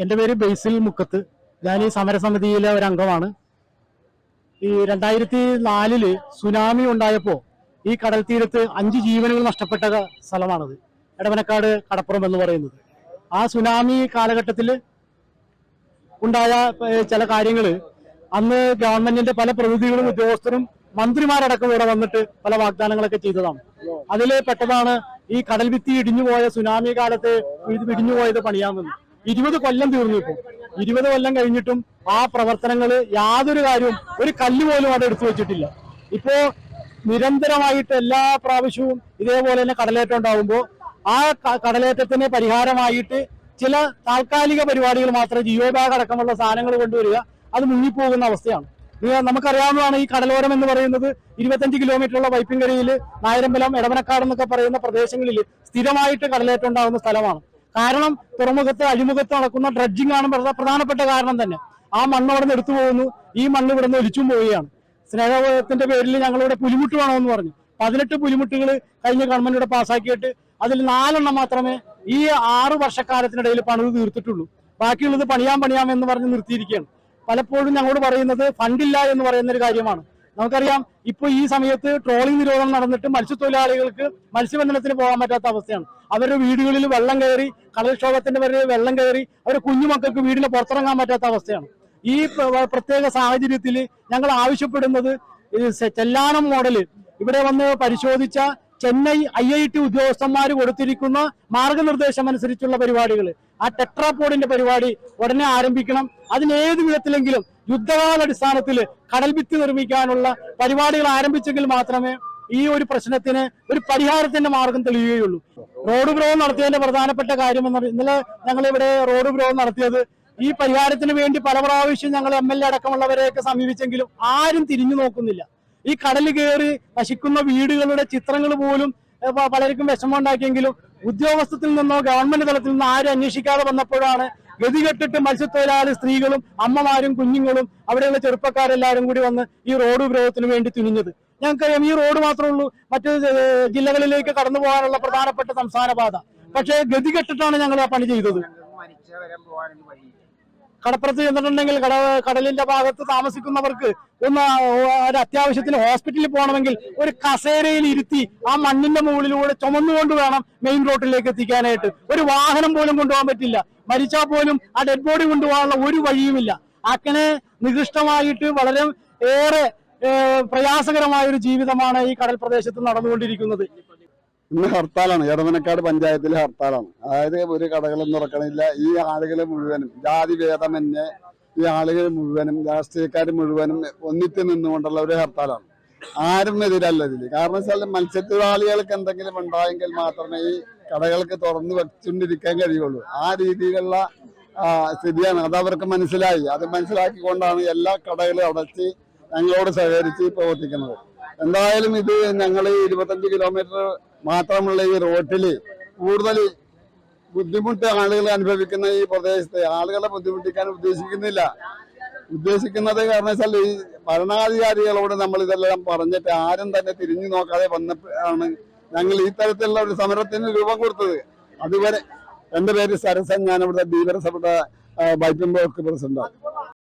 എന്റെ പേര് ബേസിൽ മുക്കത്ത്. ഞാൻ ഈ സമരസമിതിയിലെ ഒരു അംഗമാണ്. ഈ രണ്ടായിരത്തി നാലിൽ സുനാമി ഉണ്ടായപ്പോൾ ഈ കടൽ തീരത്ത് അഞ്ച് ജീവനുകൾ നഷ്ടപ്പെട്ട സ്ഥലമാണത്. എടവനക്കാട് കടപ്പുറം എന്ന് പറയുന്നത്. ആ സുനാമി കാലഘട്ടത്തിൽ ഉണ്ടായ ചില കാര്യങ്ങൾ അന്ന് ഗവൺമെന്റിന്റെ പല പ്രതിനിധികളും ഉദ്യോഗസ്ഥരും മന്ത്രിമാരടക്കം ഇവിടെ വന്നിട്ട് പല വാഗ്ദാനങ്ങളൊക്കെ ചെയ്തതാണ്. അതിൽ പെട്ടതാണ് ഈ കടൽ ഭിത്തി ഇടിഞ്ഞുപോയ സുനാമി കാലത്ത് ഇത് ഇടിഞ്ഞുപോയത് പണിയാമെന്ന്. ഇരുപത് കൊല്ലം തീർന്നു ഇപ്പോൾ ഇരുപത് കൊല്ലം കഴിഞ്ഞിട്ടും ആ പ്രവർത്തനങ്ങൾ യാതൊരു കാര്യവും ഒരു കല്ല് പോലും അവിടെ എടുത്തു വെച്ചിട്ടില്ല. ഇപ്പോ നിരന്തരമായിട്ട് എല്ലാ പ്രാവശ്യവും ഇതേപോലെ തന്നെ കടലേറ്റം ഉണ്ടാവുമ്പോൾ ആ കടലേറ്റത്തിന് പരിഹാരമായിട്ട് ചില താൽക്കാലിക പരിപാടികൾ മാത്രമേ ജിയോ ബാഗ് അടക്കമുള്ള സാധനങ്ങൾ കൊണ്ടുവരിക അത് മുങ്ങിപ്പോകുന്ന അവസ്ഥയാണ്. നമുക്കറിയാവുന്നതാണ് ഈ കടലോരം എന്ന് പറയുന്നത് ഇരുപത്തഞ്ച് കിലോമീറ്ററുള്ള വൈപ്പിൻകരയിൽ നായരമ്പലം എടവനക്കാട് എന്നൊക്കെ പറയുന്ന പ്രദേശങ്ങളിൽ സ്ഥിരമായിട്ട് കടലേറ്റം ഉണ്ടാകുന്ന സ്ഥലമാണ്. കാരണം തുറമുഖത്ത് അഴിമുഖത്ത് നടക്കുന്ന ഡ്രഡ്ജിംഗ് ആണ് പ്രധ- പ്രധാനപ്പെട്ട കാരണം തന്നെ. ആ മണ്ണ് അവിടെ നിന്ന് എടുത്തു പോകുന്നു. ഈ മണ്ണ് ഇവിടെ നിന്ന് ഒലിച്ചും പോവുകയാണ്. സ്നേഹത്തിന്റെ പേരിൽ ഞങ്ങളിവിടെ പുലിമുട്ട് വേണമെന്ന് പറഞ്ഞു. പതിനെട്ട് പുലിമുട്ടുകൾ കഴിഞ്ഞ ഗവൺമെന്റ് ഇവിടെ പാസ്സാക്കിയിട്ട് അതിൽ നാലെണ്ണം മാത്രമേ ഈ ആറു വർഷക്കാലത്തിനിടയിൽ പണിത് തീർത്തിട്ടുള്ളൂ. ബാക്കിയുള്ളത് പണിയാൻ പണിയാം എന്ന് പറഞ്ഞ് നിർത്തിയിരിക്കുകയാണ്. പലപ്പോഴും ഞങ്ങളോട് പറയുന്നത് ഫണ്ടില്ല എന്ന് പറയുന്ന ഒരു കാര്യമാണ്. നമുക്കറിയാം ഇപ്പൊ ഈ സമയത്ത് ട്രോളിംഗ് നിരോധനം നടന്നിട്ട് മത്സ്യത്തൊഴിലാളികൾക്ക് മത്സ്യബന്ധനത്തിന് പോകാൻ പറ്റാത്ത അവസ്ഥയാണ്. അവരുടെ വീടുകളിൽ വെള്ളം കയറി കടൽക്ഷോഭത്തിന്റെ പേരിൽ വെള്ളം കയറി അവരുടെ കുഞ്ഞുമക്കൾക്ക് വീടിന് പുറത്തിറങ്ങാൻ പറ്റാത്ത അവസ്ഥയാണ്. ഈ പ്രത്യേക സാഹചര്യത്തിൽ ഞങ്ങൾ ആവശ്യപ്പെടുന്നത് ചെല്ലാനം മോഡൽ ഇവിടെ വന്ന് പരിശോധിച്ച ചെന്നൈ ഐ ഐ ടി ഉദ്യോഗസ്ഥന്മാർ കൊടുത്തിരിക്കുന്ന മാർഗനിർദ്ദേശം അനുസരിച്ചുള്ള പരിപാടികൾ ആ ടെട്രാപോഡിന്റെ പരിപാടി ഉടനെ ആരംഭിക്കണം. അതിന് ഏത് വിധത്തിലെങ്കിലും യുദ്ധകാലടിസ്ഥാനത്തിൽ കടൽ ഭിത്തി നിർമ്മിക്കാനുള്ള പരിപാടികൾ ആരംഭിച്ചെങ്കിൽ മാത്രമേ ഈ ഒരു പ്രശ്നത്തിന് ഒരു പരിഹാരത്തിന്റെ മാർഗം തെളിയുകയുള്ളൂ. റോഡ് ഗ്രോഹം നടത്തിയതിന്റെ പ്രധാനപ്പെട്ട കാര്യം എന്ന് ഇന്നലെ ഞങ്ങൾ ഇവിടെ റോഡ് ഗ്രോഹം നടത്തിയത് ഈ പരിഹാരത്തിന് വേണ്ടി പല പ്രാവശ്യം ഞങ്ങൾ എം എൽ എ അടക്കമുള്ളവരെയൊക്കെ സമീപിച്ചെങ്കിലും ആരും തിരിഞ്ഞു നോക്കുന്നില്ല. ഈ കടൽ കയറി നശിക്കുന്ന വീടുകളുടെ ചിത്രങ്ങൾ പോലും പലർക്കും വിഷമമുണ്ടാക്കിയെങ്കിലും ഉദ്യോഗസ്ഥത്തിൽ നിന്നോ ഗവൺമെന്റ് തലത്തിൽ നിന്നോ ആരും അന്വേഷിക്കാതെ വന്നപ്പോഴാണ് ഗതികെട്ടിട്ട് മത്സ്യത്തൊഴിലാളി സ്ത്രീകളും അമ്മമാരും കുഞ്ഞുങ്ങളും അവിടെയുള്ള ചെറുപ്പക്കാരെല്ലാവരും കൂടി വന്ന് ഈ റോഡ് ഉപരോധത്തിന് വേണ്ടി തുനിഞ്ഞത്. ഞങ്ങൾക്കറിയാം ഈ റോഡ് മാത്രമേ ഉള്ളൂ മറ്റ് ജില്ലകളിലേക്ക് കടന്നു പോകാനുള്ള പ്രധാനപ്പെട്ട സംസ്ഥാന പാത. പക്ഷേ ഗതികെട്ടിട്ടാണ് ഞങ്ങൾ ആ പണി ചെയ്തത്. കടപ്പുറത്ത് ചെന്നിട്ടുണ്ടെങ്കിൽ കട കടലിന്റെ ഭാഗത്ത് താമസിക്കുന്നവർക്ക് ഒന്ന് ഒരു അത്യാവശ്യത്തിന് ഹോസ്പിറ്റലിൽ പോകണമെങ്കിൽ ഒരു കസേരയിൽ ഇരുത്തി ആ മണ്ണിന്റെ മുകളിലൂടെ ചുമന്നുകൊണ്ട് വേണം മെയിൻ റോഡിലേക്ക് എത്തിക്കാനായിട്ട്. ഒരു വാഹനം പോലും കൊണ്ടുപോകാൻ പറ്റില്ല. മരിച്ചാൽ പോലും ആ ഡെഡ് ബോഡി കൊണ്ടുപോകാനുള്ള ഒരു വഴിയുമില്ല. അങ്ങനെ നികൃഷ്ടമായിട്ട് വളരെ ഏറെ പ്രയാസകരമായ ഒരു ജീവിതമാണ് ഈ കടൽ പ്രദേശത്ത് നടന്നുകൊണ്ടിരിക്കുന്നത്. ഇന്ന് ഹർത്താലാണ്. എടവനക്കാട് പഞ്ചായത്തിലെ ഹർത്താലാണ്. അതായത് ഒരു കടകളും തുറക്കണില്ല. ഈ ആളുകൾ മുഴുവനും ജാതി ഭേദമന്യേ ഈ ആളുകൾ മുഴുവനും രാഷ്ട്രീയക്കാർ മുഴുവനും ഒന്നിച്ച് നിന്നുകൊണ്ടുള്ള ഒരു ഹർത്താലാണ്. ആരും എതിരല്ല ഇതിൽ കാരണം വെച്ചാൽ മത്സ്യത്തൊഴിലാളികൾക്ക് എന്തെങ്കിലും ഉണ്ടായെങ്കിൽ മാത്രമേ ഈ കടകൾക്ക് തുറന്നു വെച്ചുകൊണ്ടിരിക്കാൻ കഴിയുള്ളൂ. ആ രീതിയിലുള്ള സ്ഥിതിയാണ്. അത് അവർക്ക് മനസ്സിലായി. അത് മനസ്സിലാക്കിക്കൊണ്ടാണ് എല്ലാ കടകളും അടച്ച് ഞങ്ങളോട് സഹകരിച്ച് പ്രവർത്തിക്കുന്നത്. എന്തായാലും ഇത് ഞങ്ങൾ ഇരുപത്തഞ്ച് കിലോമീറ്റർ മാത്രമുള്ള ഈ റോട്ടിൽ കൂടുതൽ ബുദ്ധിമുട്ട് ആളുകൾ അനുഭവിക്കുന്ന ഈ പ്രദേശത്തെ. ആളുകളെ ബുദ്ധിമുട്ടിക്കാൻ ഉദ്ദേശിക്കുന്നില്ല. ഉദ്ദേശിക്കുന്നത് കാരണം വെച്ചാൽ ഈ ഭരണാധികാരികളോട് നമ്മൾ ഇതെല്ലാം പറഞ്ഞിട്ട് ആരും തന്നെ തിരിഞ്ഞു നോക്കാതെ വന്നപ്പോഴാണ് ഞങ്ങൾ ഈ തരത്തിലുള്ള ഒരു സമരത്തിന് രൂപം കൊടുത്തത്. അതുവരെ എന്റെ പേര് സരസൻ ഞാൻ ഇവിടുത്തെ ധീവരസഭയുടെ വൈപ്പിൻ ബ്ലോക്ക് പ്രസിഡന്റാണ്.